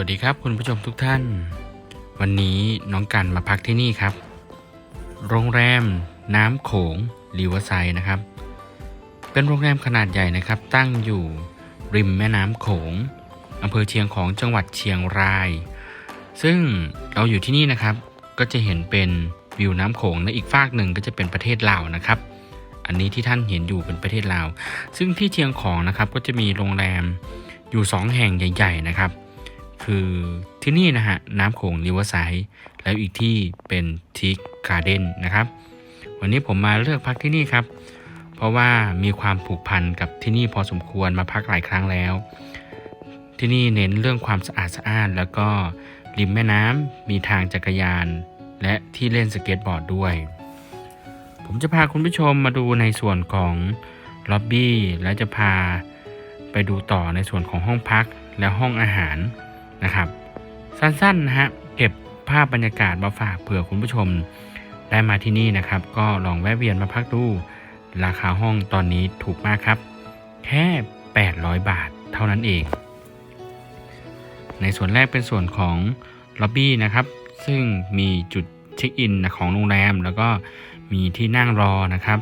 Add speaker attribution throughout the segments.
Speaker 1: วัสดีครับคุณผู้ชมทุกท่าน วันนี้น้องกันมาพักที่นี่ครับ โรงแรมน้ำโขงรีวไซนะครับ เป็นโรงแรมขนาดใหญ่นะครับ ตั้งอยู่ริมแม่น้ำโขงอำเภอเชียงของจังหวัดเชียงราย ซึ่งเราอยู่ที่นี่นะครับ ก็จะเห็นเป็นวิวน้ำโขงและอีกฝากหนึ่งก็จะเป็นประเทศลาวนะครับ อันนี้ที่ท่านเห็นอยู่เป็นประเทศลาว ซึ่งที่เชียงของนะครับก็จะมีโรงแรมอยู่ 2 แห่งใหญ่ ๆ นะครับ คือที่นี่นะฮะน้ำโขงริเวอร์ไซด์แล้วอีกที่เป็นทิกการ์เด้นนะครับ วันนี้ผมมาเลือกพักที่นี่ครับ เพราะว่ามีความผูกพันกับที่นี่พอสมควรมาพักหลายครั้งแล้ว ที่นี่เน้นเรื่องความสะอาดสะอ้าน แล้วก็ริมแม่น้ำมีทางจักรยาน และที่เล่นสเก็ตบอร์ดด้วย ผมจะพาคุณผู้ชมมาดูในส่วนของล็อบบี้และจะพาไปดูต่อในส่วนของห้องพักและห้องอาหาร นะครับ สั้นๆนะฮะเก็บภาพบรรยากาศมาฝากเผื่อคุณผู้ชมได้มาที่นี่นะครับ ก็ลองแวะเวียนมาพักดู ราคาห้องตอนนี้ถูกมากครับ แค่ 800 บาทเท่านั้นเอง ในส่วนแรกเป็นส่วนของล็อบบี้นะครับ ซึ่งมีจุดเช็คอินของโรงแรม แล้วก็มีที่นั่งรอนะครับ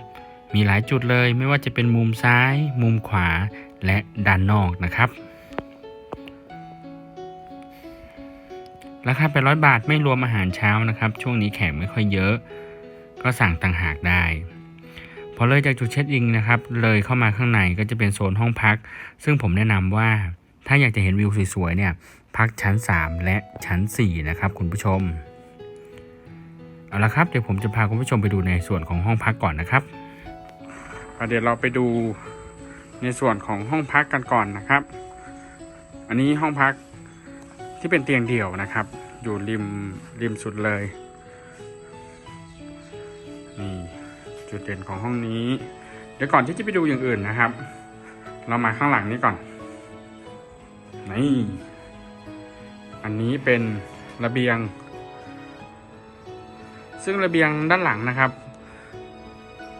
Speaker 1: มีหลายจุดเลยไม่ว่าจะเป็นมุมซ้าย มุมขวาและด้านนอกนะครับ ราคา800 บาทไม่รวมอาหารเช้านะครับ ช่วงนี้แขกไม่ค่อยเยอะ ก็สั่งต่างหากได้พอเลยจากจุดเช็คอินนะครับ เลยเข้ามาข้างในก็จะเป็นโซนห้องพัก ซึ่งผมแนะนำว่าถ้าอยากจะเห็นวิวสวยๆเนี่ย พักชั้น 3 และชั้น 4 นะครับ คุณผู้ชม เอาละครับเดี๋ยวผมจะพาคุณผู้ชมไปดูในส่วนของห้องพักก่อนนะครับเดี๋ยวเราไปดูในส่วนของห้องพักกันก่อนนะครับ อันนี้ห้องพัก ที่เป็นเตียงเดี่ยวนะครับ อยู่ริมริมสุดเลย นี่จุดเด่นของห้องนี้ เดี๋ยวก่อนที่จะไปดูอย่างอื่นนะครับ เรามาข้างหลังนี้ก่อน นี่ อันนี้เป็นระเบียง ซึ่งระเบียงด้านหลังนะครับ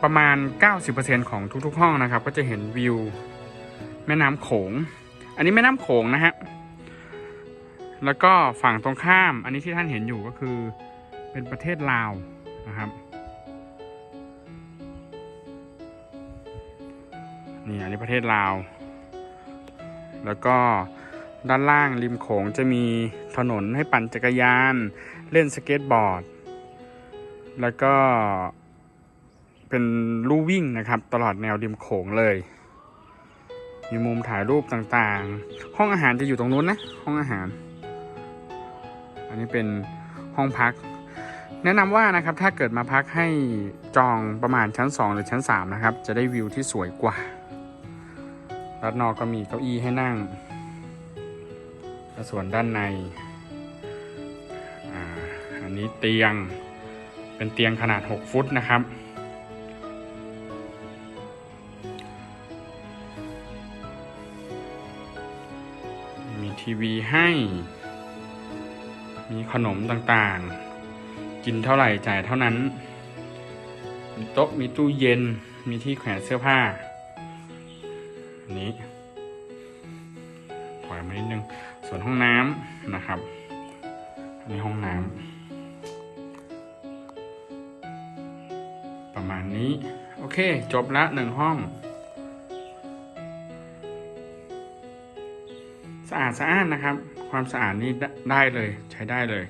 Speaker 1: ประมาณ 90%ของทุกๆ ห้องนะครับ ก็จะเห็นวิว แม่น้ำโขง อันนี้แม่น้ำโขงนะฮะ แล้วก็ฝั่งตรงข้าม อันนี้ที่ท่านเห็นอยู่ก็คือเป็นประเทศลาวนะครับนี่อันนี้ประเทศลาว แล้วก็ด้านล่างริมโขงจะมีถนนให้ปั่นจักรยาน เล่นสเก็ตบอร์ด แล้วก็เป็นลู่วิ่งนะครับ ตลอดแนวริมโขงเลย มีมุมถ่ายรูปต่างๆ ห้องอาหารจะอยู่ตรงนู้นนะ ห้องอาหาร อันนี้เป็นห้องพัก แนะนำว่านะครับถ้าเกิดมาพักให้จองประมาณชั้น 2 หรือชั้น 3 นะครับ จะได้วิวที่สวยกว่าด้านนอกก็มีเก้าอี้ให้นั่งและส่วนด้านในอาอันนี้เตียงเป็นเตียงขนาด 6 ฟุตนะครับ มีทีวีให้ มีขนมต่างๆ กินเท่าไหร่จ่ายเท่านั้น มีโต๊ะมีตู้เย็น มีที่แขวนเสื้อผ้า อันนี้ถอยมานิดนึง ส่วนห้องน้ำนะครับ อันนี้ห้องน้ำ ประมาณนี้ โอเค จบละหนึ่งห้องสะอาดสะอ้านนะครับ ความสะอาดนี่ได้ได้เลยใช้ได้เลย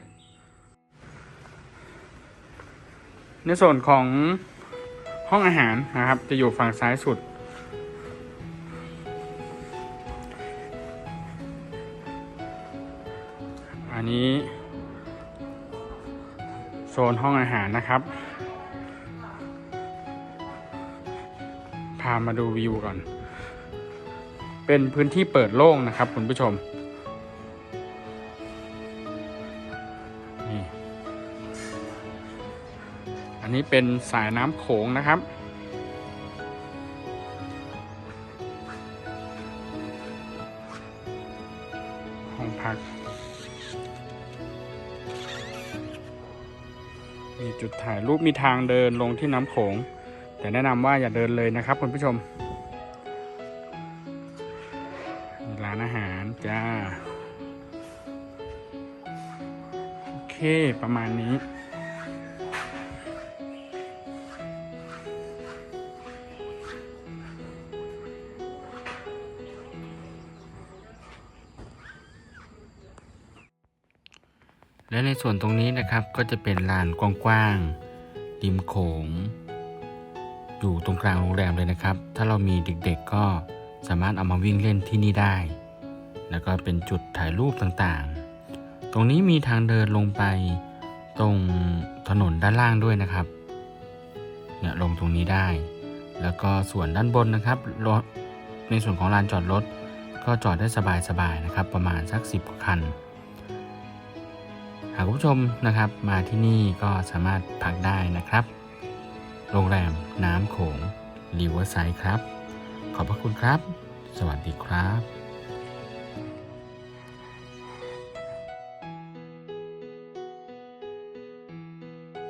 Speaker 1: ในส่วนของห้องอาหารนะครับ จะอยู่ฝั่งซ้ายสุด อันนี้โซนห้องอาหารนะครับ พามาดูวิวก่อน เป็นพื้นที่เปิดโล่งนะครับคุณผู้ชม นี้เป็นสายน้ำโขงนะครับ ห้องพัก มีจุดถ่ายรูปมีทางเดินลงที่น้ำโขง แต่แนะนำว่าอย่าเดินเลยนะครับคุณผู้ชมร้านอาหารจ้า โอเคประมาณนี้ และในส่วนตรงนี้นะครับก็จะเป็นลานกว้างๆริมโขง อยู่ตรงกลางโรงแรมเลยนะครับ ถ้าเรามีเด็กๆก็สามารถเอามาวิ่งเล่นที่นี่ได้ แล้วก็เป็นจุดถ่ายรูปต่างๆ ตรงนี้มีทางเดินลงไปตรงถนนด้านล่างด้วยนะครับเนี่ยลงตรงนี้ได้ แล้วก็ส่วนด้านบนนะครับรถในส่วนของลานจอดรถก็จอดได้สบายๆนะครับ ประมาณสัก 10คัน หากคุณผู้ชมนะครับมาที่นี่ก็สามารถพักได้นะครับ โรงแรมน้ำโขงรีเวอร์ไซด์ครับ ขอบพระคุณครับ สวัสดีครับ